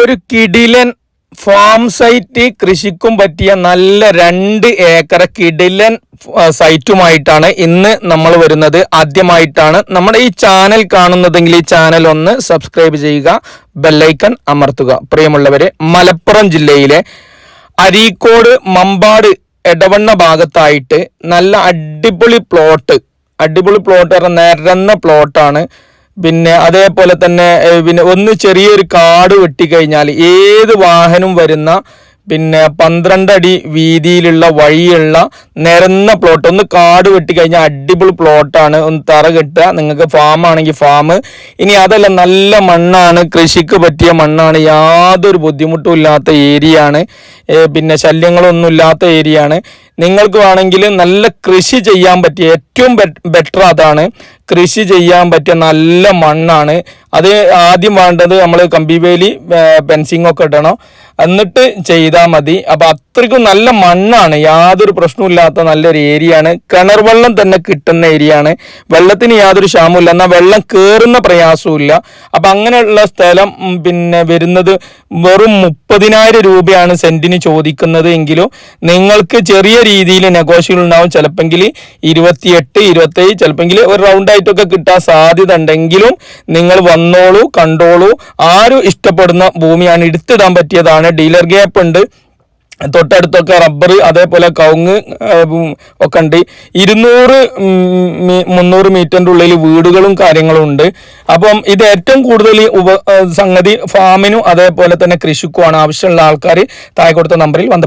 ഒരു കിടിലൻ farm site കൃഷിക്കും പറ്റിയ നല്ല രണ്ട് ഏക്കർ കിടിലൻ സൈറ്റുമായിട്ടാണ് ഇന്ന് നമ്മൾ വരുന്നത്. ആദ്യമായിട്ടാണ് നമ്മുടെ ഈ ചാനൽ കാണുന്നതെങ്കിൽ ഈ ചാനൽ ഒന്ന് സബ്സ്ക്രൈബ് ചെയ്യുക ബെല്ലൈക്കൺ അമർത്തുക. പ്രിയമുള്ളവരെ മലപ്പുറം ജില്ലയിലെ അരീക്കോട് മമ്പാട് എടവണ്ണ ഭാഗത്തായിട്ട് നല്ല അടിപൊളി പ്ലോട്ട് അടിപൊളി പ്ലോട്ട് പറഞ്ഞ നിരന്ന പ്ലോട്ടാണ് പിന്നെ അതേപോലെ തന്നെ പിന്നെ ഒന്ന് ചെറിയൊരു കാട് വെട്ടിക്കഴിഞ്ഞാൽ ഏത് വാഹനം വരുന്ന പിന്നെ പന്ത്രണ്ട് അടി വീതിയിലുള്ള വഴിയുള്ള നിരന്ന പ്ലോട്ട് ഒന്ന് കാട് വെട്ടിക്കഴിഞ്ഞാൽ അടിപൊളി പ്ലോട്ടാണ് ഒന്ന് തറ കിട്ടുക. നിങ്ങൾക്ക് ഫാം ആണെങ്കിൽ ഫാം ഇനി അതല്ല നല്ല മണ്ണാണ്. കൃഷിക്ക് പറ്റിയ മണ്ണാണ്. യാതൊരു ബുദ്ധിമുട്ടും ഇല്ലാത്ത ഏരിയ ആണ്. പിന്നെ ശല്യങ്ങളൊന്നും ഇല്ലാത്ത ഏരിയ ആണ്. നിങ്ങൾക്ക് വേണമെങ്കിൽ നല്ല കൃഷി ചെയ്യാൻ പറ്റിയ ഏറ്റവും ബെറ്റർ അതാണ് കൃഷി ചെയ്യാൻ പറ്റിയ നല്ല മണ്ണാണ്. അത് ആദ്യം വേണ്ടത് നമ്മൾ കമ്പിവേലി ഫെൻസിങ് ഒക്കെ ഇടണം. എന്നിട്ട് ചെയ്താൽ മതി. അപ്പൊ അത്രയ്ക്കും നല്ല മണ്ണാണ്. യാതൊരു പ്രശ്നമില്ലാത്ത നല്ലൊരു ഏരിയ ആണ്. കിണർ വെള്ളം തന്നെ കിട്ടുന്ന ഏരിയ ആണ്. വെള്ളത്തിന് യാതൊരു ക്ഷാമമില്ല എന്നാൽ വെള്ളം കയറുന്ന പ്രയാസവും ഇല്ല. അപ്പൊ അങ്ങനെയുള്ള സ്ഥലം പിന്നെ വരുന്നത് വെറും മുപ്പതിനായിരം രൂപയാണ് സെന്റിന് ചോദിക്കുന്നത് എങ്കിലും നിങ്ങൾക്ക് ചെറിയ രീതിയിൽ നെഗോഷ്യബിൾ ഉണ്ടാവും. ചിലപ്പെങ്കിൽ ഇരുപത്തിയെട്ട് ഇരുപത്തേഴ് ചിലപ്പെങ്കിൽ ഒരു റൗണ്ട് ആയിട്ടൊക്കെ കിട്ടാൻ സാധ്യത ഉണ്ടെങ്കിലും നിങ്ങൾ വന്നോളൂ കണ്ടോളൂ. ആരും ഇഷ്ടപ്പെടുന്ന ഭൂമിയാണ് എടുത്തിടാൻ പറ്റിയതാണ്. ഡീലർ ഗ്യാപ്പ് ഉണ്ട്. തൊട്ടടുത്തൊക്കെ റബ്ബർ അതേപോലെ കവുങ്ങ് ഒക്കെ ഉണ്ട്. ഇരുന്നൂറ് മുന്നൂറ് മീറ്ററിന്റെ ഉള്ളിൽ വീടുകളും കാര്യങ്ങളും ഉണ്ട്. അപ്പം ഇത് ഏറ്റവും കൂടുതൽ ഉപ സംഗതി ഫാമിനും അതേപോലെ തന്നെ കൃഷിക്കുമാണ്. ആവശ്യമുള്ള ആൾക്കാർ താഴെ കൊടുത്ത നമ്പറിൽ ബന്ധപ്പെട്ടു